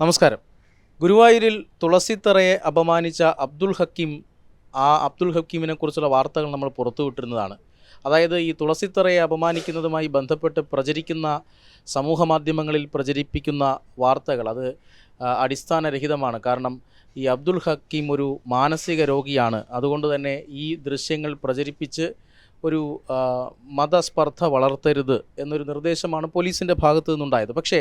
നമസ്കാരം. ഗുരുവായൂരിൽ തുളസിത്തറയെ അപമാനിച്ച അബ്ദുൽ ഹക്കീം ആ അബ്ദുൽ ഹക്കീമിനെ കുറിച്ചുള്ള വാർത്തകൾ നമ്മൾ പുറത്തുവിട്ടിരുന്നതാണ് അതായത് ഈ തുളസിത്തറയെ അപമാനിക്കുന്നതുമായി ബന്ധപ്പെട്ട് പ്രചരിക്കുന്ന സമൂഹ മാധ്യമങ്ങളിൽ പ്രചരിപ്പിക്കുന്ന വാർത്തകൾ അത് അടിസ്ഥാനരഹിതമാണ്. കാരണം ഈ അബ്ദുൽ ഹക്കീം ഒരു മാനസിക രോഗിയാണ്. അതുകൊണ്ട് തന്നെ ഈ ദൃശ്യങ്ങൾ പ്രചരിപ്പിച്ച് ഒരു മതസ്പർദ്ധ വളർത്തരുത് എന്നൊരു നിർദ്ദേശമാണ് പോലീസിന്റെ ഭാഗത്തു നിന്നുണ്ടായത്. പക്ഷേ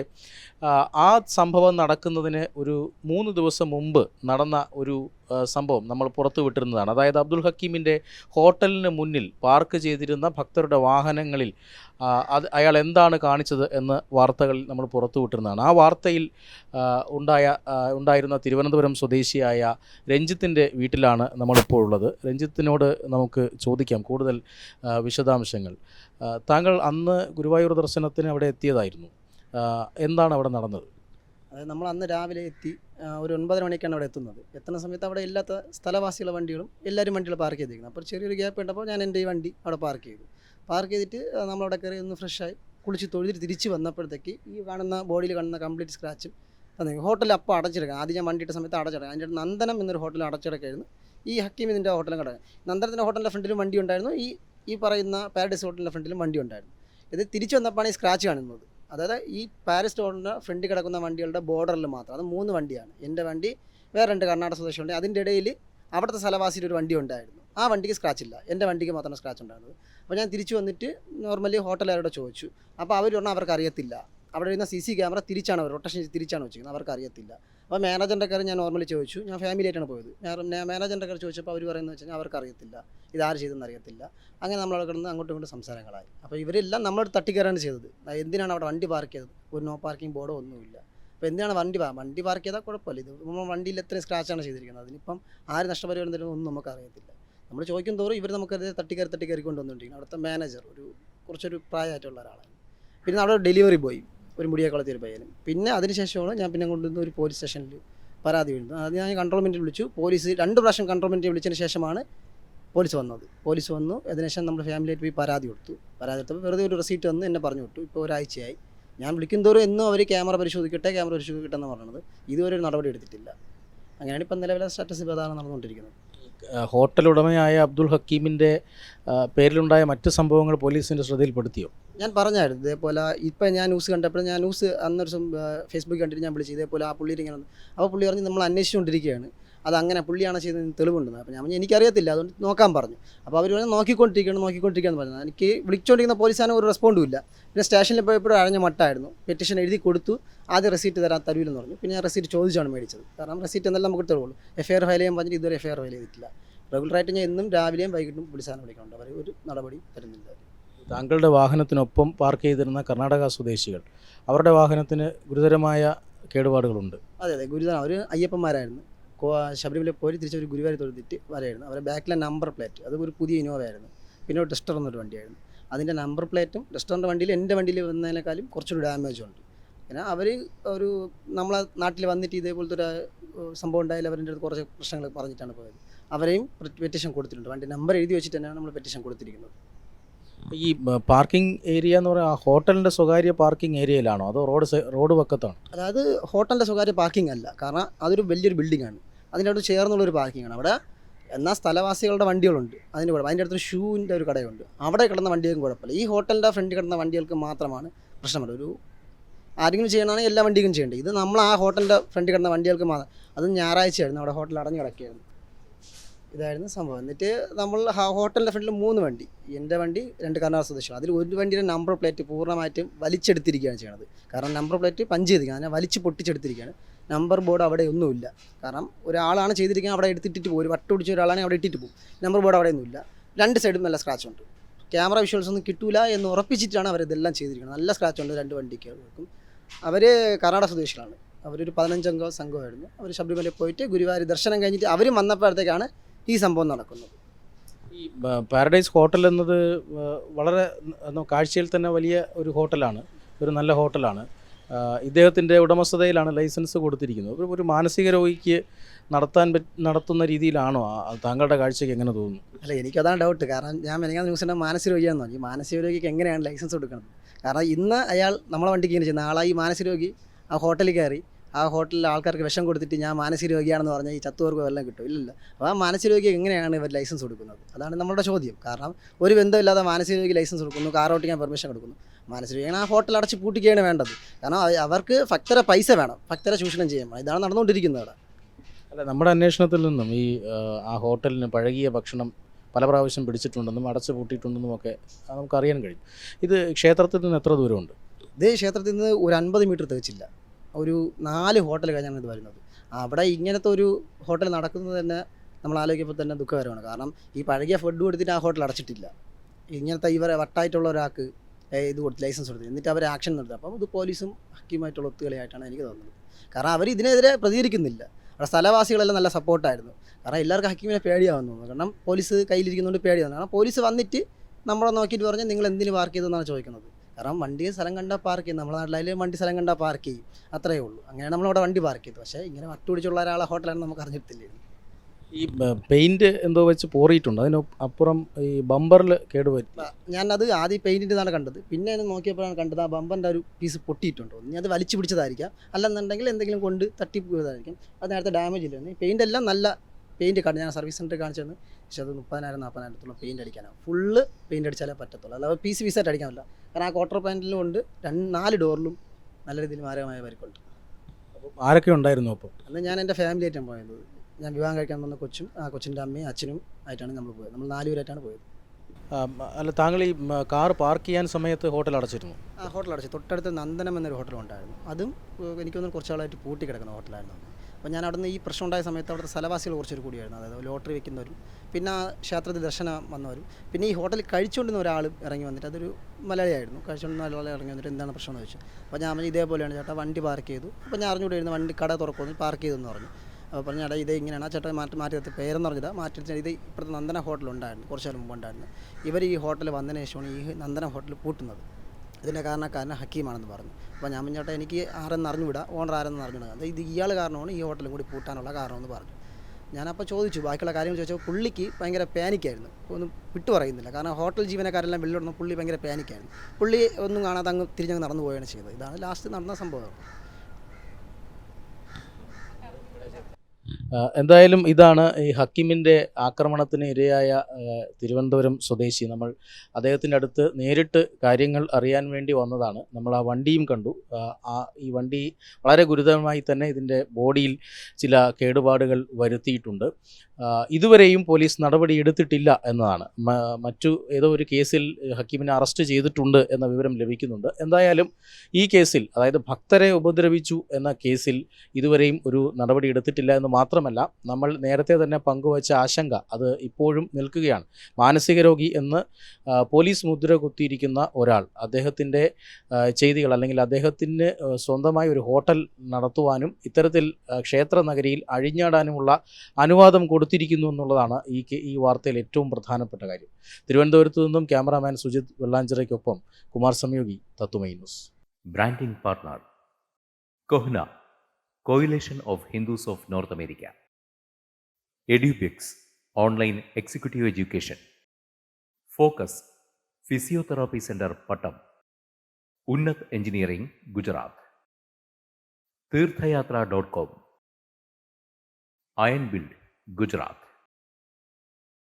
ആ, സംഭവം നടക്കുന്നതിന് ഒരു മൂന്ന് ദിവസം മുമ്പ് നടന്ന ഒരു സംഭവം നമ്മൾ പുറത്തു വിട്ടിരുന്നതാണ്. അതായത് അബ്ദുൽ ഹക്കീമിന്റെ ഹോട്ടലിന് മുന്നിൽ പാർക്ക് ചെയ്തിരുന്ന ഭക്തരുടെ വാഹനങ്ങളിൽ അത് അയാൾ എന്താണ് കാണിച്ചത് എന്ന് വാർത്തകളിൽ നമ്മൾ പുറത്തു വിട്ടിരുന്നതാണ്. ആ വാർത്തയിൽ ഉണ്ടായ ഉണ്ടായിരുന്ന തിരുവനന്തപുരം സ്വദേശിയായ രഞ്ജിത്തിന്റെ വീട്ടിലാണ് നമ്മളിപ്പോൾ ഉള്ളത്. രഞ്ജിത്തിനോട് നമുക്ക് ചോദിക്കാം കൂടുതൽ വിശദാംശങ്ങൾ. താങ്കൾ അന്ന് ഗുരുവായൂർ ദർശനത്തിന് അവിടെ എത്തിയതായിരുന്നു. എന്താണ് അവിടെ നടന്നത്? അതായത് നമ്മൾ അന്ന് രാവിലെ എത്തി ഒരു ഒൻപതര മണിക്കാണ് അവിടെ എത്തുന്നത്. എത്തുന്ന സമയത്ത് അവിടെ ഇല്ലാത്ത സ്ഥലവാസികളെ വണ്ടികളും എല്ലാവരും വണ്ടികൾ പാർക്ക് ചെയ്തിരിക്കുന്നത് അപ്പോൾ ചെറിയൊരു ഗ്യാപ്പ് ഉണ്ടപ്പോൾ ഞാൻ എന്റെ ഈ വണ്ടി അവിടെ പാർക്ക് ചെയ്തു. പാർക്ക് ചെയ്തിട്ട് നമ്മളവിടെ കയറി ഒന്ന് ഫ്രഷായി കുളിച്ച് തൊഴുതിട്ട് തിരിച്ച് വന്നപ്പോഴത്തേക്ക് ഈ കാണുന്ന ബോഡിയിൽ കാണുന്ന കംപ്ലീറ്റ് സ്ക്രാച്ചും തന്നെ. ഹോട്ടലിൽ അപ്പോൾ അടച്ചിടക്കാം ആദ്യം ഞാൻ വണ്ടിയിട്ട സമയത്ത് അടച്ചിടക്കാം അതിന്റെ നന്ദനം എന്നൊരു ഹോട്ടൽ അടച്ചിടക്കായിരുന്നു. ഈ ഹക്കീം ഇതിന്റെ ഹോട്ടലും കിടക്കുക. നന്ദനത്തിന്റെ ഹോട്ടലിന്റെ ഫ്രണ്ടിലും വണ്ടി ഉണ്ടായിരുന്നു. ഈ ഈ പറയുന്ന പാരഡൈസ് ഹോട്ടലിന്റെ ഫ്രണ്ടിലും വണ്ടി ഉണ്ടായിരുന്നു. ഇത് തിരിച്ചു വന്നപ്പോഴാണ് ഈ സ്ക്രാച്ച് കാണുന്നത്. അതായത് ഈ പാരീസ് ടോണിന്റെ ഫ്രണ്ടിൽ കിടക്കുന്ന വണ്ടികളുടെ ബോർഡറിൽ മാത്രം. അത് മൂന്ന് വണ്ടിയാണ്. എന്റെ വണ്ടി വേറെ രണ്ട് കർണാടക സ്വദേശിയുണ്ട് അതിന്റെ ഇടയിൽ അവിടുത്തെ സ്ഥലവാസിയുടെ ഒരു വണ്ടി ഉണ്ടായിരുന്നു. ആ വണ്ടിക്ക് സ്ക്രാച്ച് ഇല്ല. എന്റെ വണ്ടിക്ക് മാത്രമാണ് സ്ക്രാച്ച് ഉണ്ടായിരുന്നത്. അപ്പോൾ ഞാൻ തിരിച്ചു വന്നിട്ട് നോർമലി ഹോട്ടലുകാരോട് ചോദിച്ചു. അപ്പോൾ അവർ പറഞ്ഞാൽ അവർക്ക് അറിയത്തില്ല അവിടെ ഇരുന്ന സി സി ക്യാമറ തിരിച്ചാണ് അവർ റൊട്ടേഷൻ തിരിച്ചാണ് വെച്ചിരിക്കുന്നത്. അവർക്ക് അറിയത്തില്ല അപ്പോൾ മാനേജറിന്റെ കാര്യം ഞാൻ നോർമലി ചോദിച്ചു. ഞാൻ ഫാമിലി ആയിട്ടാണ് പോയത്. ഞാൻ മാനേജറിന്റെ കാര്യം ചോദിച്ചപ്പോൾ അവർ പറയുന്നത് വെച്ചാൽ അവർക്ക് അറിയത്തില്ല. ഇതാര് ചെയ്തെന്ന് അറിയത്തില്ല. അങ്ങനെ നമ്മളവിടെ കിടന്ന് അങ്ങോട്ടും ഇങ്ങോട്ടും സംസാരങ്ങളായി. അപ്പോൾ ഇവരെല്ലാം നമ്മളോട് തട്ടിക്കയറാണ് ചെയ്തത്. എന്തിനാണ് അവിടെ വണ്ടി പാർക്ക് ചെയ്തത്? ഒരു നോ പാർക്കിംഗ് ബോർഡോ ഒന്നുമില്ല. അപ്പോൾ എന്തിനാണ് വണ്ടി വണ്ടി പാർക്ക് ചെയ്താൽ കുഴപ്പമില്ല. ഇത് നമ്മൾ വണ്ടിയിൽ എത്രയും സ്ക്രാച്ചാണ് ചെയ്തിരിക്കുന്നത്. അതിനിപ്പം ആര് നഷ്ടപരിഹാരം തരുന്നത് ഒന്നും നമുക്ക് അറിയത്തില്ല. നമ്മൾ ചോദിക്കും തോറും ഇവർ നമുക്കത് തട്ടിക്കയറി തട്ടിക്കയറി കൊണ്ടുവന്നുകൊണ്ടിരിക്കുന്നത് അവിടുത്തെ മാനേജർ ഒരു കുറച്ചൊരു പ്രായമായിട്ടുള്ള ഒരാളാണ്. പിന്നെ അവിടെ ഡെലിവറി ബോയ് ഒരു മുടിയെ ഒരു പിന്നെ അതിനുശേഷമാണ് ഞാൻ പിന്നെ കൊണ്ടുവന്ന് ഒരു പോലീസ് സ്റ്റേഷനിൽ പരാതി വീഴുന്നു അത് ഞാൻ കൺട്രോൾമെന്റിൽ വിളിച്ചു. പോലീസ് രണ്ട് പ്രാവശ്യം കൺട്രോൾമെന്റിൽ വിളിച്ചതിന് ശേഷമാണ് പോലീസ് വന്നത്. പോലീസ് വന്നു. അതിനുശേഷം നമ്മൾ ഫാമിലിയായിട്ട് പോയി പരാതി കൊടുത്തു. പരാതി കൊടുത്തപ്പോൾ വെറുതെ ഒരു റെസീറ്റ് വന്ന് എന്നെ പറഞ്ഞു വിട്ടു. ഇപ്പോൾ ഒരാഴ്ചയായി. ഞാൻ വിളിക്കുന്തോറും എന്നും അവർ ക്യാമറ പരിശോധിക്കട്ടെ ക്യാമറ പരിശോധിക്കട്ടെ എന്ന് പറഞ്ഞത്. ഇതുവരെ ഒരു നടപടി എടുത്തിട്ടില്ല. അങ്ങനെയാണ് ഇപ്പം നിലവിലെ സ്റ്റാറ്റസ് അതാണ് നടന്നുകൊണ്ടിരിക്കുന്നത്. ഹോട്ടൽ ഉടമയായ അബ്ദുൽ ഹക്കീമിന്റെ പേരിലുണ്ടായ മറ്റ് സംഭവങ്ങൾ പോലീസിന്റെ ശ്രദ്ധയിൽപ്പെടുത്തിയോ? ഞാൻ പറഞ്ഞായിരുന്നു ഇതേപോലെ ഇപ്പം ഞാൻ ന്യൂസ് കണ്ടപ്പോൾ ഞാൻ ന്യൂസ് അന്നൊരു ഫേസ്ബുക്ക് കണ്ടിട്ട് ഞാൻ വിളിച്ചു ഇതേപോലെ ആ പുള്ളിയിൽ ഇങ്ങനെ അപ്പോൾ പുള്ളി പറഞ്ഞ് നമ്മൾ അന്വേഷിച്ചുകൊണ്ടിരിക്കുകയാണ്. അത് അങ്ങനെ പുള്ളിയാണ് ചെയ്തതെന്ന് തെളിവുണ്ടെന്ന്. അപ്പോൾ ഞാൻ എനിക്കറിയത്തില്ല അതുകൊണ്ട് നോക്കാൻ പറഞ്ഞു. അപ്പോൾ അവർ പറഞ്ഞു നോക്കിക്കൊണ്ടിരിക്കണം നോക്കിക്കൊണ്ടിരിക്കുകയെന്ന് പറഞ്ഞു. എനിക്ക് വിളിച്ചുകൊണ്ടിരിക്കുന്ന പോലീസാണ് ഒരു റെസ്പോണ്ടും ഇല്ല. പിന്നെ സ്റ്റേഷനിൽ പോയപ്പോഴും അഴഞ്ഞ മട്ടായിരുന്നു. പെറ്റീഷൻ എഴുതി കൊടുത്തു. ആദ്യം റെസീറ്റ് തരാൻ തരൂലെന്ന് പറഞ്ഞു. പിന്നെ ഞാൻ റെസീറ്റ് ചോദിച്ചാണ് മേടിച്ചത്. കാരണം റെസീറ്റ് എന്നാലും നമുക്ക് തെളിവുള്ളൂ എഫ് ഐ ഫയൽ ചെയ്യാൻ പറഞ്ഞിട്ട് ഇതുവരെ എഫ് ഐ ഫയൽ ചെയ്തിട്ടില്ല. റെഗുലറായിട്ട് ഞാൻ എന്നും രാവിലെയും വൈകിട്ടും പോലീസാണ് വിളിക്കുന്നുണ്ട് അവർ ഒരു നടപടി തരുന്നില്ല. താങ്കളുടെ വാഹനത്തിനൊപ്പം പാർക്ക് ചെയ്തിരുന്ന കർണാടക സ്വദേശികൾ അവരുടെ വാഹനത്തിന് ഗുരുതരമായ കേടുപാടുകളുണ്ട്. അതെ അതെ. ഗുരുതരം. അവർ അയ്യപ്പന്മാരായിരുന്നു. ശബരിമല പോയി തിരിച്ച് ഒരു ഗുരുവായൂർ തൊഴുതിട്ട് വരായിരുന്നു അവരുടെ ബാക്കിലെ നമ്പർ പ്ലേറ്റ് അത് ഒരു പുതിയ ഇനോവ ആയിരുന്നു. പിന്നെ ഒരു ടെസ്റ്റർ എന്നൊരു വണ്ടിയായിരുന്നു. അതിന്റെ നമ്പർ പ്ലേറ്റും ടെസ്റ്ററിന്റെ വണ്ടിയിൽ എന്റെ വണ്ടിയിൽ വന്നതിനേക്കാളും കുറച്ചൊരു ഡാമേജ് ഉണ്ട്. പിന്നെ അവർ ഒരു നമ്മളെ നാട്ടിൽ വന്നിട്ട് ഇതേപോലത്തെ ഒരു സംഭവം ഉണ്ടായാലും അവരുടെ അടുത്ത് കുറച്ച് പ്രശ്നങ്ങൾ പറഞ്ഞിട്ടാണ് പോയത്. അവരെയും പെറ്റിഷൻ കൊടുത്തിട്ടുണ്ട്. വണ്ടി നമ്പർ എഴുതി വെച്ചിട്ട് തന്നെയാണ് നമ്മൾ പെറ്റിഷൻ കൊടുത്തിരിക്കുന്നത്. ഈ പാർക്കിംഗ് ഏരിയ എന്ന് പറയുന്നത് ഹോട്ടലിന്റെ സ്വകാര്യ പാർക്കിംഗ് ഏരിയയിലാണോ അതോ റോഡ് റോഡ് പക്കത്താണോ അതായത് ഹോട്ടലിന്റെ സ്വകാര്യ പാർക്കിംഗ് അല്ല. കാരണം അതൊരു വലിയൊരു ബിൽഡിംഗ് ആണ്. അടുത്ത് ചേർന്നുള്ളൊരു പാർക്കിംഗ് ആണ്. അവിടെ എന്നാൽ സ്ഥലവാസികളുടെ വണ്ടികളുണ്ട്. അതിന് കുഴപ്പം. അതിന്റെ അടുത്തൊരു ഷൂവിന്റെ ഒരു കടയുണ്ട്. അവിടെ കിടന്ന വണ്ടികൾക്കും കുഴപ്പമില്ല. ഈ ഹോട്ടലിന്റെ ഫ്രണ്ടിൽ കിടന്ന വണ്ടികൾക്ക് മാത്രമാണ് പ്രശ്നമല്ല ഒരു ആരെങ്കിലും ചെയ്യണമെങ്കിൽ എല്ലാ വണ്ടിക്കും ചെയ്യേണ്ടത് ഇത് നമ്മൾ ആ ഹോട്ടലിന്റെ ഫ്രണ്ടിൽ കിടന്ന വണ്ടികൾക്ക് മാത്രം. അത് ഞായറാഴ്ചയായിരുന്നു. അവിടെ ഹോട്ടൽ അടഞ്ഞു കിടക്കുകയായിരുന്നു. ഇതായിരുന്നു സംഭവം. എന്നിട്ട് നമ്മൾ ഹോട്ടലിന്റെ ഫ്രണ്ടിൽ മൂന്ന് വണ്ടി. എന്റെ വണ്ടി രണ്ട് കർണാടക സ്വദേശികൾ. അതിൽ ഒരു വണ്ടിയുടെ നമ്പർ പ്ലേറ്റ് പൂർണമായിട്ടും വലിച്ചെടുത്തിരിക്കുകയാണ് ചെയ്യണത്. കാരണം നമ്പർ പ്ലേറ്റ് പഞ്ച് ചെയ്തിരിക്കുകയാണ്. അതിനെ വലിച്ച് പൊട്ടിച്ചെടുത്തിരിക്കുകയാണ്. നമ്പർ ബോർഡ് അവിടെ ഒന്നുമില്ല കാരണം ഒരാളാണ് ചെയ്തിരിക്കുന്നത് അവിടെ എടുത്തിട്ടിട്ട് പോകും ഒരു വട്ട പിടിച്ച ഒരാളാണെങ്കിൽ അവിടെ ഇട്ടിട്ട് പോകും നമ്പർ ബോർഡ് അവിടെ ഒന്നുമില്ല രണ്ട് സൈഡും നല്ല സ്ക്രാച്ച് ഉണ്ട്. ക്യാമറ വിഷ്വൽസ് ഒന്നും കിട്ടൂല എന്ന് ഉറപ്പിച്ചിട്ടാണ് അവർ ഇതെല്ലാം ചെയ്തിരിക്കുന്നത്. നല്ല സ്ക്രാച്ച് ഉണ്ട് രണ്ട് വണ്ടിക്കും അവർ കർണാടക സ്വദേശികളാണ്. അവരൊരു പതിനഞ്ചംഗ സംഘമായിരുന്നു. അവർ ശബരിമലയിൽ പോയിട്ട് ഗുരുവായൂർ ദർശനം കഴിഞ്ഞിട്ട് അവർ വന്നപ്പോഴത്തേക്കാണ് ഈ സംഭവം നടക്കുന്നത്. ഈ പാരഡൈസ് ഹോട്ടൽ എന്നത് വളരെ കാഴ്ചയിൽ തന്നെ വലിയ ഒരു ഹോട്ടലാണ്. ഒരു നല്ല ഹോട്ടലാണ്. ഇദ്ദേഹത്തിന്റെ ഉടമസ്ഥതയിലാണ് ലൈസൻസ് കൊടുത്തിരിക്കുന്നത്. ഒരു- മാനസിക രോഗിക്ക് നടത്താൻ നടത്തുന്ന രീതിയിലാണോ? താങ്കളുടെ കാഴ്ചയ്ക്ക് എങ്ങനെ തോന്നുന്നു? അല്ല എനിക്കതാണ് ഡൗട്ട് കാരണം ഞാൻ മെനിക്കാൻ ന്യൂസിന്റെ മാനസിക രോഗിയാന്ന് പറഞ്ഞു. ഈ മാനസിക രോഗിക്ക് എങ്ങനെയാണ് ലൈസൻസ് കൊടുക്കുന്നത് കാരണം ഇന്ന് അയാൾ നമ്മളെ വണ്ടിക്ക് ഇങ്ങനെ ചെയ്യുന്നത് ആളായി മാനസിക രോഗി ആ ഹോട്ടലിൽ കയറി ആ ഹോട്ടലിൽ ആൾക്കാർക്ക് വിഷം കൊടുത്തിട്ട് ഞാൻ മാനസിക രോഗിയാണെന്ന് പറഞ്ഞാൽ ഈ ചത്തുവർക്ക് വെള്ളം കിട്ടും ഇല്ലല്ല. അപ്പോൾ ആ മാനസിക രോഗിക്ക് എങ്ങനെയാണ് ഇവർ ലൈസൻസ് കൊടുക്കുന്നത്? അതാണ് നമ്മുടെ ചോദ്യം. കാരണം ഒരു ബന്ധമില്ലാതെ മാനസിക രോഗിക്ക് ലൈസൻസ് കൊടുക്കുന്നു. കാർ ഓട്ടിക്കാൻ പെർമിഷൻ കൊടുക്കുന്നു. മാനസിക ആ ഹോട്ടൽ അടച്ച് പൂട്ടിക്കുകയാണ് വേണ്ടത്. കാരണം അവർക്ക് ഭക്തരെ പൈസ വേണം. ഭക്തരെ ചൂഷണം ചെയ്യാൻ ഇതാണ് നടന്നുകൊണ്ടിരിക്കുന്നത് അവിടെ. അല്ല നമ്മുടെ അന്വേഷണത്തിൽ നിന്നും ഈ ആ, ഹോട്ടലിന് പഴകിയ ഭക്ഷണം പല പ്രാവശ്യം പിടിച്ചിട്ടുണ്ടെന്നും അടച്ചു പൂട്ടിയിട്ടുണ്ടെന്നും ഒക്കെ നമുക്കറിയാൻ കഴിയും. ഇത് ക്ഷേത്രത്തിൽ നിന്ന് എത്ര ദൂരമുണ്ട്? ഇത് ക്ഷേത്രത്തിൽ നിന്ന് ഒരു അൻപത് മീറ്റർ തികച്ചില്ല. ഒരു നാല് ഹോട്ടൽ കഴിഞ്ഞാണ് ഇത് വരുന്നത്. അവിടെ ഇങ്ങനത്തെ ഒരു ഹോട്ടൽ നടക്കുന്നത് തന്നെ നമ്മൾ ആലോചിക്കുമ്പോൾ തന്നെ ദുഃഖകരമാണ്. കാരണം ഈ പഴകിയ ഫുഡ് കൊടുത്തിട്ട് ആ ഹോട്ടൽ അടച്ചിട്ടില്ല. ഇങ്ങനത്തെ ഇവരെ വട്ടായിട്ടുള്ള ഒരാൾക്ക് ഇത് കൊടുത്ത് ലൈസൻസ് കൊടുത്തു എന്നിട്ട് അവർ ആക്ഷൻ നടത്തുക അപ്പം ഇത് പോലീസും ഹക്കിയുമായിട്ടുള്ള ഒത്തുകളിയായിട്ടാണ് എനിക്ക് തോന്നുന്നത്. കാരണം അവർ ഇതിനെതിരെ പ്രതികരിക്കുന്നില്ല. അവിടെ സ്ഥലവാസികളെല്ലാം നല്ല സപ്പോർട്ടായിരുന്നു കാരണം എല്ലാവർക്കും ഹക്കിമിനെ പേടിയാവുന്നു കാരണം പോലീസ് കയ്യിലിരിക്കുന്നതുകൊണ്ട് പേടിയാവുന്നു. കാരണം പോലീസ് വന്നിട്ട് നമ്മളെ നോക്കിയിട്ട് പറഞ്ഞാൽ നിങ്ങൾ എന്തിന് പാർക്ക് ചെയ്തെന്നാണ് ചോദിക്കുന്നത്. കാരണം വണ്ടി സ്ഥലം കണ്ടാൽ പാർക്ക് ചെയ്യും. നമ്മുടെ നാട്ടിലായാലും വണ്ടി സ്ഥലം കണ്ടാൽ പാർക്ക് ചെയ്യും. അത്രയേ ഉള്ളൂ. അങ്ങനെയാണ് നമ്മളവിടെ വണ്ടി പാർക്ക് ചെയ്തു പക്ഷേ ഇങ്ങനെ വട്ടുപിടിച്ചുള്ള ഒരാളെ ഹോട്ടലാണ് നമുക്ക് അറിഞ്ഞിട്ടില്ലേ. ഈ പെയിന്റ് എന്തോ വെച്ച് പോറിയിട്ടുണ്ട്. അതിന് അപ്പുറം ഈ ബമ്പറിൽ കേടുപറ്റി ഞാനത് ആദ്യം പെയിന്റിന്റെതാണ് കണ്ടത്. പിന്നെ ഞാൻ നോക്കിയപ്പോഴാണ് കണ്ടത് ആ ബമ്പറിന്റെ ഒരു പീസ് പൊട്ടിയിട്ടുണ്ട്. ഇനി അത് വലിച്ചു പിടിച്ചതായിരിക്കാം. അല്ലെന്നുണ്ടെങ്കിൽ എന്തെങ്കിലും കൊണ്ട് തട്ടി പോയതായിരിക്കും. അത് നേരത്തെ ഡാമേജ് ഇല്ല പെയിന്റ് എല്ലാം നല്ല പെയിന്റ് കാണും ഞാൻ സർവീസ് സെന്റർ കാണിച്ചു പക്ഷെ അത് മുപ്പതിനായിരം നാൽപ്പതിനായിരത്തോളം പെയിന്റ് അടിക്കാനാണ് ഫുള്ള് പെയിന്റ് അടിച്ചാലേ പറ്റത്തുള്ളൂ. അല്ലാതെ പീസ് പീസായിട്ട് അടിക്കാൻ പറ്റില്ല. കാരണം ആ ക്വാർട്ടർ പാന്റിലും ഉണ്ട് രണ്ട് നാല് ഡോറിലും നല്ല രീതിയിൽ മാരകമായ പരിക്കുണ്ട് ആരൊക്കെ ഉണ്ടായിരുന്നു അപ്പോൾ അന്ന് ഞാൻ എന്റെ ഫാമിലി ആയിട്ടാണ് പോയത്. ഞാൻ വിവാഹം കഴിക്കാൻ വന്ന കൊച്ചും ആ കൊച്ചിന്റെ അമ്മയും അച്ഛനും ആയിട്ടാണ് നമ്മൾ പോയത്. നമ്മൾ നാലുപേരായിട്ടാണ് പോയത്. അല്ല താങ്കൾ ഈ കാർ പാർക്ക് ചെയ്യാൻ സമയത്ത് ഹോട്ടൽ അടച്ചിരുന്നു? ആ ഹോട്ടൽ അടച്ചു. തൊട്ടടുത്ത് നന്ദനം എന്നൊരു ഹോട്ടൽ ഉണ്ടായിരുന്നു. അതും എനിക്ക് തോന്നുന്നു കുറച്ച് ആളായിട്ട് പൂട്ടി കിടക്കുന്ന ഹോട്ടലായിരുന്നു അപ്പോൾ ഞാൻ അവിടുന്ന് ഈ പ്രശ്നം ഉണ്ടായ സമയത്ത് അവിടുത്തെ സ്ഥലവാസികൾ കുറച്ചൊരു കൂടിയായിരുന്നു. അതായത് ലോട്ടറി വെക്കുന്നവരും പിന്നെ ആ ക്ഷേത്രത്തിൽ ദർശനം വന്നവരും പിന്നെ ഈ ഹോട്ടലിൽ കഴിച്ചുകൊണ്ടിരുന്ന ഒരാൾ ഇറങ്ങി വന്നിട്ട് അതൊരു മലയാളിയായിരുന്നു. കഴിച്ചുകൊണ്ടിരുന്ന ഒരാളെ ഇറങ്ങി വന്നിട്ട് എന്താണ് പ്രശ്നം എന്ന് ചോദിച്ചു. അപ്പോൾ ഞാൻ ഇതേപോലെയാണ് ചേട്ടാ വണ്ടി പാർക്ക് ചെയ്തു. അപ്പോൾ ഞാൻ അറിഞ്ഞുകൂടായിരുന്നു വണ്ടി കട തുറക്കുമെന്ന് പാർക്ക് ചെയ്തെന്ന് പറഞ്ഞു. അപ്പോൾ പറഞ്ഞു എടാ ഇത് ഇങ്ങനെയാണ്. ചേട്ടൻ മാറ്റി മാറ്റി പേരെന്ന് പറഞ്ഞത് മാറ്റി ഇത് ഇപ്പോഴത്തെ നന്ദന ഹോട്ടൽ ഉണ്ടായിരുന്നു. കുറച്ച് നേരം മുമ്പ് ഉണ്ടായിരുന്നു. ഇവർ ഈ ഹോട്ടൽ വന്നതിന് ശേഷമാണ് ഈ നന്ദന ഹോട്ടൽ പൂട്ടുന്നത്. ഇതിന്റെ കാരണക്കാരൻ ഹക്കീമാണെന്ന് പറഞ്ഞു. അപ്പോൾ ഞാൻ ചേട്ടാ എനിക്ക് ആരെന്ന് അറിഞ്ഞുവിടാ ഓണർ ആരെന്ന് അറിഞ്ഞുവിടാ അത് ഇത് ഇയാൾ കാരണമാണ് ഈ ഹോട്ടലും കൂടി പൂട്ടാനുള്ള കാരണമെന്ന് പറഞ്ഞു. ഞാനപ്പോൾ ചോദിച്ചു ബാക്കിയുള്ള കാര്യങ്ങൾ ചോദിച്ചപ്പോൾ പുള്ളിക്ക് ഭയങ്കര പാനിക്കായിരുന്നു. ഒന്നും വിട്ടു പറയുന്നില്ല. കാരണം ഹോട്ടൽ ജീവനക്കാരെല്ലാം വെള്ളിടുന്ന പുള്ളി ഭയങ്കര പാനിക്കായിരുന്നു. പുള്ളി ഒന്നും കാണാതെ അങ്ങ് തിരിഞ്ഞങ്ങ് നടന്നു പോവുകയാണ് ചെയ്തത്. ഇതാണ് ലാസ്റ്റ് നടന്ന സംഭവം. എന്തായാലും ഇതാണ് ഈ ഹക്കിമിന്റെ ആക്രമണത്തിന് ഇരയായ തിരുവനന്തപുരം സ്വദേശി. നമ്മൾ അദ്ദേഹത്തിന്റെ അടുത്ത് നേരിട്ട് കാര്യങ്ങൾ അറിയാൻ വേണ്ടി വന്നതാണ്. നമ്മൾ ആ വണ്ടിയും കണ്ടു. ആ, ഈ വണ്ടി വളരെ ഗുരുതരമായി തന്നെ ഇതിന്റെ ബോഡിയിൽ ചില കേടുപാടുകൾ വരുത്തിയിട്ടുണ്ട്. ഇതുവരെയും പോലീസ് നടപടി എടുത്തിട്ടില്ല എന്നതാണ്. മറ്റു ഏതോ ഒരു കേസിൽ ഹക്കീമിനെ അറസ്റ്റ് ചെയ്തിട്ടുണ്ട് എന്ന വിവരം ലഭിക്കുന്നുണ്ട്. എന്തായാലും ഈ കേസിൽ അതായത് ഭക്തരെ ഉപദ്രവിച്ചു എന്ന കേസിൽ ഇതുവരെയും ഒരു നടപടി എടുത്തിട്ടില്ല എന്ന് മാത്രമല്ല നമ്മൾ നേരത്തെ തന്നെ പങ്കുവച്ച ആശങ്ക അത് ഇപ്പോഴും നിൽക്കുകയാണ്. മാനസിക രോഗി എന്ന് പോലീസ് മുദ്ര കുത്തിയിരിക്കുന്ന ഒരാൾ അദ്ദേഹത്തിന്റെ ചെയ്തികൾ അല്ലെങ്കിൽ അദ്ദേഹത്തിന് സ്വന്തമായി ഒരു ഹോട്ടൽ നടത്തുവാനും ഇത്തരത്തിൽ ക്ഷേത്ര നഗരിയിൽ അഴിഞ്ഞാടാനുമുള്ള അനുവാദം കൊടുത്തിരിക്കുന്നു എന്നുള്ളതാണ് ഈ ഈ വാർത്തയിൽ ഏറ്റവും പ്രധാനപ്പെട്ട കാര്യം. തിരുവനന്തപുരത്തു നിന്നും cameraman Sujith വെള്ളാഞ്ചിറയ്ക്കൊപ്പം Kumar Samyogi Tatvamayi news. Branding partner CoHNA coalition of Hindus of North America Edubix online executive education focus physiotherapy centre Pattom Unnat engineering Gujarat Theerthayathra dot com iron build Gujarat.